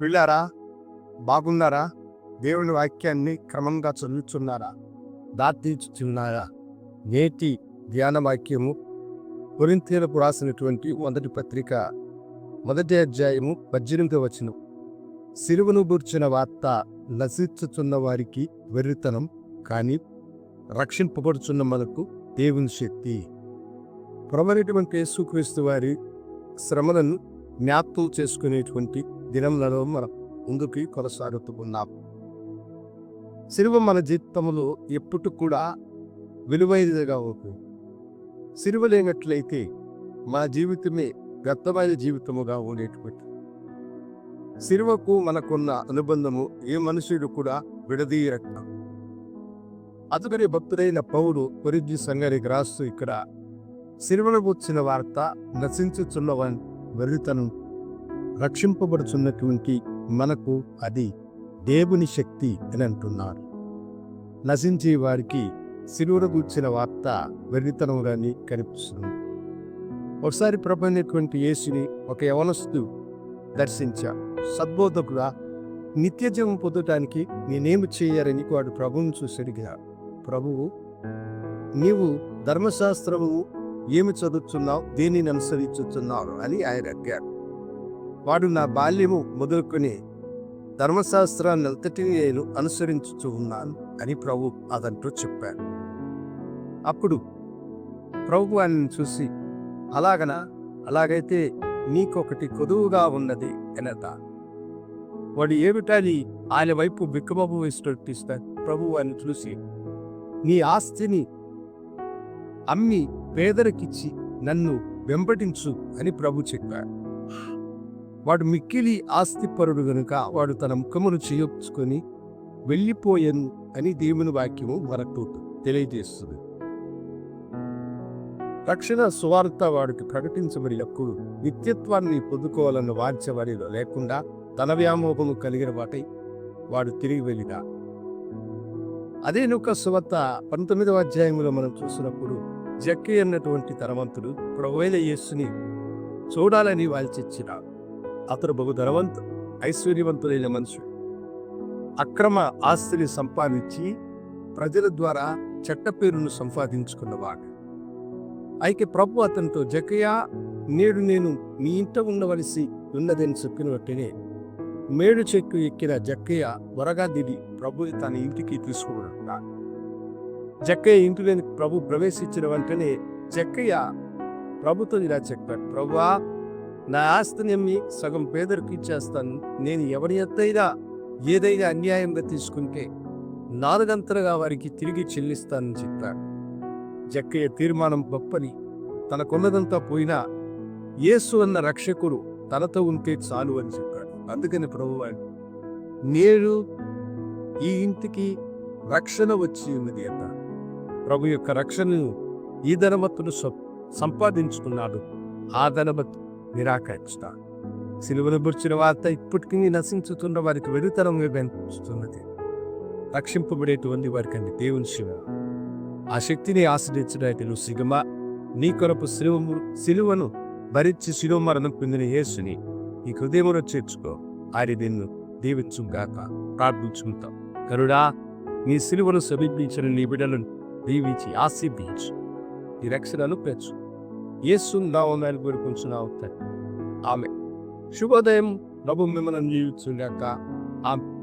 పిల్లారా బాగున్నారా? దేవుని వాక్యాన్ని క్రమంగా చదువుతున్నారా? దాతీర్చుతున్నారా నేటి ధ్యాన వాక్యము కొరింతీలకు రాసినటువంటి మొదటి పత్రిక మొదటి అధ్యాయము పద్దెనిమిది వచనం. సిరువను గూర్చిన వార్త నశించుచున్న వారికి వెర్రితనం కానీ రక్షింపబడుచున్న మనకు దేవుని శక్తి. ప్రబలిటువంటి యేసుక్రీస్తు వారి శ్రమలను జ్ఞాపకం చేసుకునేటువంటి దినంలో మనం ముందుకి కొనసాగుతూ ఉన్నాం సిలువ మన జీవితంలో ఎప్పుడు కూడా విలువైనదిగా ఉంటుంది. సిలువ లేనట్లయితే మన జీవితమే వ్యర్థమైన జీవితముగా ఉండేటువంటి. సిలువకు మనకున్న అనుబంధము ఏ మనుషుడు కూడా విడదీయరక అతగరి భక్తుడైన పౌరు కొరిజి సంగారికి రాస్తూ ఇక్కడ సిలువను వచ్చిన వార్త నశించుచున్నవని వెర్రితనం రక్షింపబడుచున్నటువంటి మనకు అది దేవుని శక్తి అని అంటున్నారు. నశించే వారికి సిలువను కూర్చిన వార్త వెర్రితనంగాని కనిపిస్తుంది. ఒకసారి ప్రభైనటువంటి యేసుని ఒక యవనస్తు దర్శించాడు. సద్బోధకుడా నిత్య జీవం పొందటానికి నేనేమి చేయాలని వాడు ప్రభువును చూసడిగా ప్రభువు నీవు ధర్మశాస్త్రము ఏమి చదువుతున్నావు? దేనిని అనుసరించుతున్నావు? అని ఆయన అడిగాడు. వాడు నా బాల్యము మొదలుకొని ధర్మశాస్త్రాన్ని అంతటిని నేను అనుసరించుచు ఉన్నాను అని ప్రభు అదంటూ చెప్పాడు. అప్పుడు ప్రభు ఆయనను చూసి అలాగనా? అలాగైతే నీకొకటి కొదువుగా ఉన్నది అనట వాడు ఏమిటని ఆయన వైపు బిక్కబాబు వేసినట్టు ఇస్తాడు ప్రభు ఆయన చూసి నీ ఆస్తిని అమ్మి పేదరికిచ్చి నన్ను వెంబడించు అని ప్రభు చెప్పాడు. వాడు మిక్కిలి ఆస్తిపరుడు గనుక వాడు తన ముఖమును చేయొచ్చుకొని వెళ్ళిపోయాను అని దేవుని వాక్యము మనకు తెలియజేస్తుంది. రక్షణ సువార్త వాడికి ప్రకటించబడినప్పుడు నిత్యత్వాన్ని పొందుకోవాలన్న వాంఛ వారిలో లేకుండా తన వ్యామోహము కలిగిన వాటై వాడు తిరిగి వెళ్ళినా. అదే నొక్క సువార్త పంతొమ్మిదవ అధ్యాయంలో మనం చూసినప్పుడు జక్కి అన్నటువంటి ధనవంతుడు ప్రభువైన యేసుని చూడాలని వాల్చిచ్చిన అతడు బహు ధనవంతు ఐశ్వర్యవంతులైన మనుషుడు. అక్రమ ఆస్తిని సంపాదించి ప్రజల ద్వారా చెట్ట పేరును సంపాదించుకున్నవాడు. అయితే ప్రభు అతనితో జకయ్య నేడు నేను మీ ఇంట ఉండవలసి ఉన్నదని చెప్పినట్టునే వెంటనే మేడు చెట్టు ఎక్కిన జక్కయ్య త్వరగా దిగి ప్రభు తన ఇంటికి తీసుకున్నాడు జక్కయ్య ఇంటిలోని ప్రభు ప్రవేశించిన వెంటనే జక్కయ్య ప్రభుతో ఇలా చెప్పాడు ప్రభువా నా ఆస్తిని అమ్మి సగం పేదరికి ఇచ్చేస్తాను. నేను ఎవరి ఎత్తైనా ఏదైనా అన్యాయంగా తీసుకుంటే నాలుగంతలుగా వారికి తిరిగి చెల్లిస్తానని చెప్పాడు. జక్కయ్య తీర్మానం గొప్పని. తనకున్నదంతా పోయినా యేసు అన్న రక్షకుడు తనతో ఉంటే చాలు అని చెప్పాడు. అందుకని ప్రభు నేడు ఈ ఇంటికి రక్షణ వచ్చి ఉన్నది అన్న ప్రభు యొక్క రక్షణను ఈ ధనమత్తును సంపాదించుకున్నాడు. ఆ ధనమత్తు నిరాకరిస్తాడు సిలువను గుర్చిన వార్త ఇప్పటికీ నశించుతున్న వారికి వెలుతరంగా కనిపిస్తున్నది. రక్షింపబడేటువంటి వారికి అండి దేవుని శివ. ఆ శక్తిని ఆశ్రయించడానికి నువ్వు సిగమ నీ కొరకు శిలువము సిలువను భరించి శిలువ మరణం పొందిన యేసుని నీ హృదయంలో చేర్చుకో. ఆయన నిన్ను దీవించుగాక. ప్రార్థించుకుంటాం. కరుడా నీ సిలువను సమీపించిన నీ బిడ్డలను దీవించి ఆశీర్వించు నీ రక్షణను పెంచు. Yesun naon elgur kunsunaute. Amen. Shubodem, nobum memanam niu tsulaka. Amen.